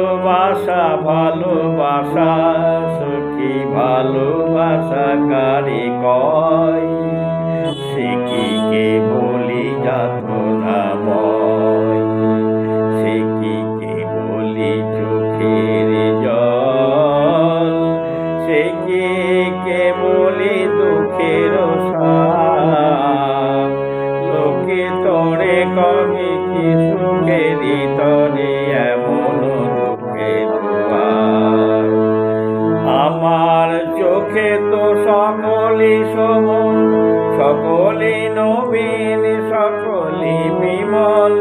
ভালোবাসা ভালোবাসা সখী ভালোবাসা কারে কয়? সে কি কে চোখে তো সকলি সমন সকলি নবীন সকলি বিমল।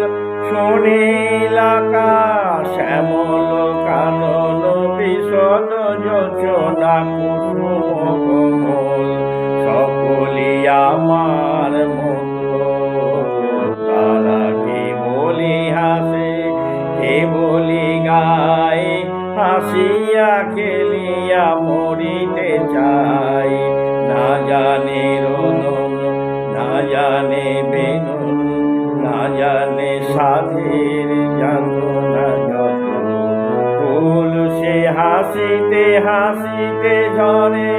সুনীল আকাশ শ্যামল কানন বিষণ যোচনা খেলিয়া মরিতে চাই। না জানে রনন না জানে বেনুন না জানে সাধের ফুল সে হাসিতে হাসিতে ঝরে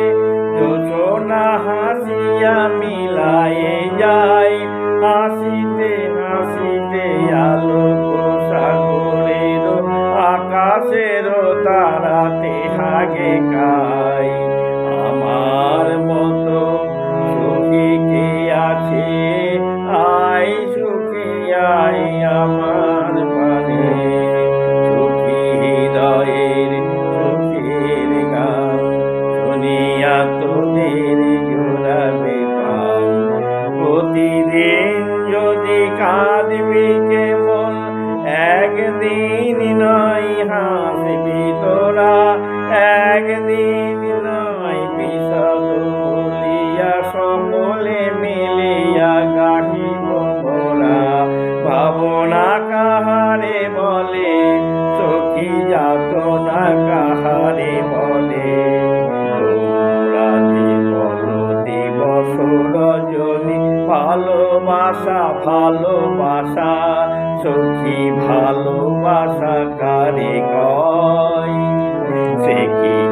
যোচনা হাসিয়া মিলায়ে যায় হাসিতে হাসিতে হাগে গাই আমার মতো সুখী কে আছে? আই সুখী, আই আমার পানে সুখী হৃদয়ের সুখের গান শুনিয়া তোদের জোড়াবে পান প্রতিদিন যদি কাঁদবি দিবস রজনী ভালোবাসা ভালোবাসা সখী ভালোবাসা কারে কয়? সে কি